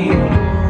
caminho.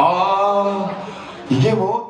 아 이게 뭐